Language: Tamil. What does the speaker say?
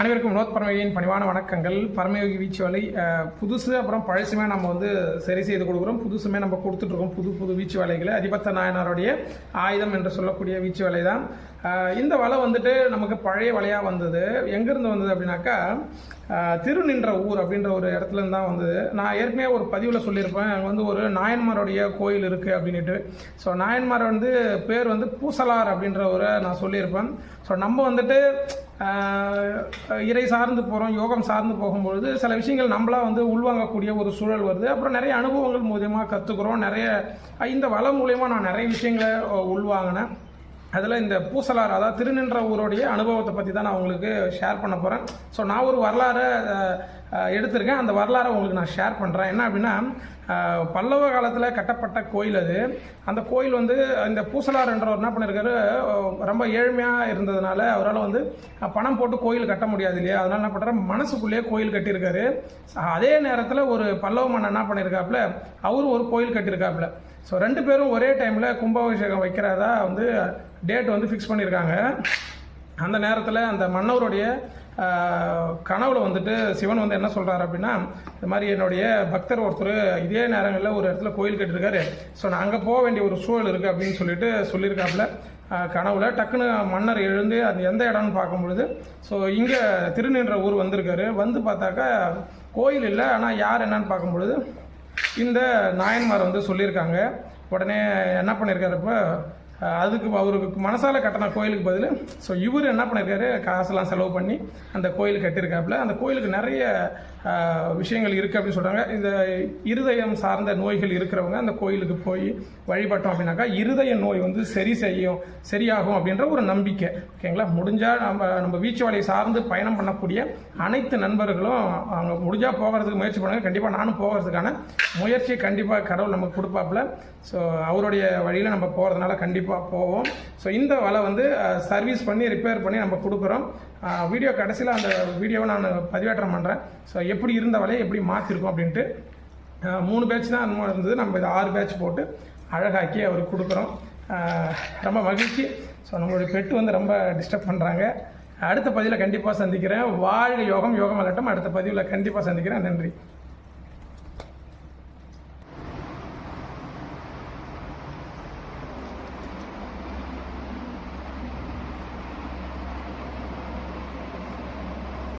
அனைவருக்கும் வினோத் பரமயோகியின் பணிவான வணக்கங்கள். பரமயோகி வீச்சுவலை புதுசு அப்புறம் பழசுமே நம்ம வந்து சரி செய்து கொடுக்குறோம். புதுசுமே நம்ம கொடுத்துட்ருக்கோம். புது புது வீச்சு வலைகளை. அதிபத்த நாயனாருடைய ஆயுதம் என்று சொல்லக்கூடிய வீச்சு வலை தான் இந்த வலை வந்துட்டு நமக்கு பழைய வலையாக வந்தது. எங்கேருந்து வந்தது அப்படின்னாக்கா திருநின்ற ஊர் அப்படின்ற ஒரு இடத்துல தான் வந்தது. நான் ஏற்கனவே ஒரு பதிவில் சொல்லியிருப்பேன். அங்கே வந்து ஒரு நாயன்மாருடைய கோயில் இருக்குது அப்படின்ட்டு ஸோ நாயன்மார் வந்து பேர் வந்து பூசலார் அப்படின்ற ஒரு நான் சொல்லியிருப்பேன். ஸோ நம்ம வந்துட்டு இறை சார்ந்து போகிறோம் யோகம் சார்ந்து போகும்பொழுது சில விஷயங்கள் நம்மளா வந்து உள்வாங்கக்கூடிய ஒரு சூழல் வருது. அப்புறம் நிறைய அனுபவங்கள் மூலியமாக கற்றுக்குறோம் நிறைய இந்த வளம் மூலயமா நான் நிறைய விஷயங்களை உள்வாங்கினேன். அதில் இந்த பூசலார் அதாவது திருநின்ற ஊருடைய அனுபவத்தை பற்றி தான் நான் உங்களுக்கு ஷேர் பண்ண போகிறேன் ஸோ நான் ஒரு வரலாறை எடுத்திருக்கேன். அந்த வரலாறை உங்களுக்கு நான் ஷேர் பண்ணுறேன் என்ன அப்படின்னா பல்லவ காலத்தில் கட்டப்பட்ட கோயில் அது. அந்த கோயில் வந்து இந்த பூசலார் என்றவர் என்ன பண்ணியிருக்காரு ரொம்ப ஏழ்மையாக இருந்ததுனால அவரால் வந்து பணம் போட்டு கோயில் கட்ட முடியாது இல்லையா? அதனால என்ன பண்ணுறாரு மனசுக்குள்ளேயே கோயில் கட்டியிருக்காரு. அதே நேரத்தில் ஒரு பல்லவ மன்னன் என்ன பண்ணியிருக்காப்புல அவரும் ஒரு கோயில் கட்டியிருக்காப்புல. ஸோ ரெண்டு பேரும் ஒரே டைமில் கும்பாபிஷேகம் வைக்கிறதா வந்து டேட் வந்து ஃபிக்ஸ் பண்ணியிருக்காங்க அந்த நேரத்தில் அந்த மன்னவருடைய கனவுல வந்துட்டு சிவன் வந்து என்ன சொல்கிறாரு அப்படின்னா இந்த மாதிரி என்னுடைய பக்தர் ஒருத்தர் இதே நேரங்களில் ஒரு இடத்துல கோயில் கட்டிருக்காரு. ஸோ நான் அங்கே போக வேண்டிய ஒரு சூழல் இருக்குது அப்படின்னு சொல்லிட்டு சொல்லியிருக்காப்புல. கனவுல டக்குன்னு மன்னர் எழுந்து அது எந்த இடம்னு பார்க்கும் பொழுது ஸோ இங்கே திருநின்ற ஊர் வந்திருக்காரு. வந்து பார்த்தாக்கா கோயில் இல்லை ஆனால் யார் என்னன்னு பார்க்கும் பொழுது இந்த நாயன்மார் வந்து சொல்லியிருக்காங்க. உடனே என்ன பண்ணியிருக்காரு இப்போ அதுக்கு அவருக்கு மனசால் கட்டின கோயிலுக்கு பதில் ஸோ இவர் என்ன பண்ணியிருக்காரு காசெல்லாம் செலவு பண்ணி அந்த கோயில் கட்டியிருக்காப்புல. அந்த கோயிலுக்கு நிறைய விஷயங்கள் இருக்குது அப்படின்னு சொல்கிறாங்க இந்த இருதயம் சார்ந்த நோய்கள் இருக்கிறவங்க அந்த கோயிலுக்கு போய் வழிபட்டோம் அப்படின்னாக்கா இருதய நோய் வந்து சரி செய்யும் சரியாகும் அப்படின்ற ஒரு நம்பிக்கை. ஓகேங்களா முடிஞ்சால் நம்ம நம்ம வீச்சுவாலையை சார்ந்து பயணம் பண்ணக்கூடிய அனைத்து நண்பர்களும் அவங்க முடிஞ்சால் போகிறதுக்கு முயற்சி பண்ணுங்க. கண்டிப்பாக நானும் போகிறதுக்கான முயற்சியை கண்டிப்பாக கடவுள் நமக்கு கொடுப்பாப்புல. ஸோ அவருடைய வழியில் நம்ம போகிறதுனால கண்டிப்பாக போவோம். ஸோ இந்த வலை வந்து சர்வீஸ் பண்ணி ரிப்பேர் பண்ணி நம்ம கொடுக்குறோம். வீடியோ கடைசியில் அந்த வீடியோவை நான் பதிவேற்றம் பண்ணுறேன் ஸோ எப்படி இருந்த வலையை எப்படி மாற்றிருக்கோம் அப்படின்ட்டு மூணு பேட்ச் தான் இருந்தது. நம்ம இதை ஆறு பேட்ச் போட்டு அழகாக்கி அவருக்கு கொடுக்குறோம். ரொம்ப மகிழ்ச்சி. ஸோ நம்மளுடைய பெட்டு வந்து ரொம்ப டிஸ்டர்ப் பண்ணுறாங்க அடுத்த பதிவில் கண்டிப்பாக சந்திக்கிறேன். வாழ்க யோகம் யோகம் அலட்டம். அடுத்த பதிவில் கண்டிப்பாக சந்திக்கிறேன். நன்றி.